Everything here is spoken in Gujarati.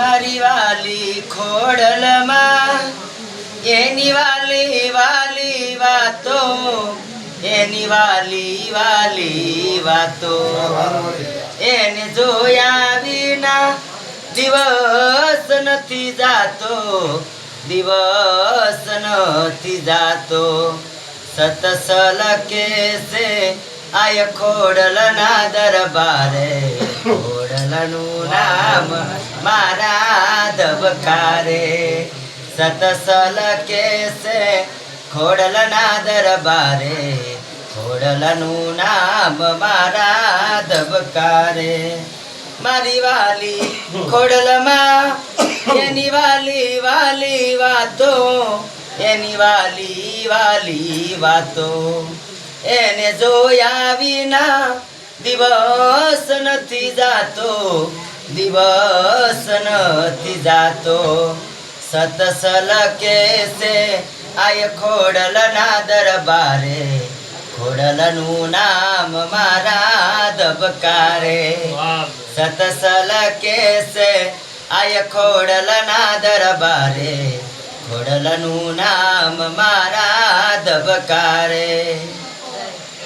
મારી વાલી ખોડલમાં, એની વાલી વાલી વાતો, એની વાલી વાલી વાતો. એને જોયા વિના દિવસ નથી જાતો, દિવસ નથી જાતો. સતસલ કે છે આય ખોડલના દરબારે. ખોડલનું નામ મારા ધબકારે. સતસલ કેસે ખોડલના દરબારે. ખોડલનું નામ મારા ધબકારે. મારી વાલી ખોડલમાં, એની વાલી વાલી વાતો, એની વાલી વાલી વાતો. એને જોયા વિના દિવસ નથી જાતો, દિવસ નથી જાતો. સતસલ કેસે આય ખોડલના દરબારે, ખોડલનું નામ મારા ધબકારે. સતસલ કેસે આય ખોડલના દરબારે, ખોડલનું નામ મારા ધબકારે.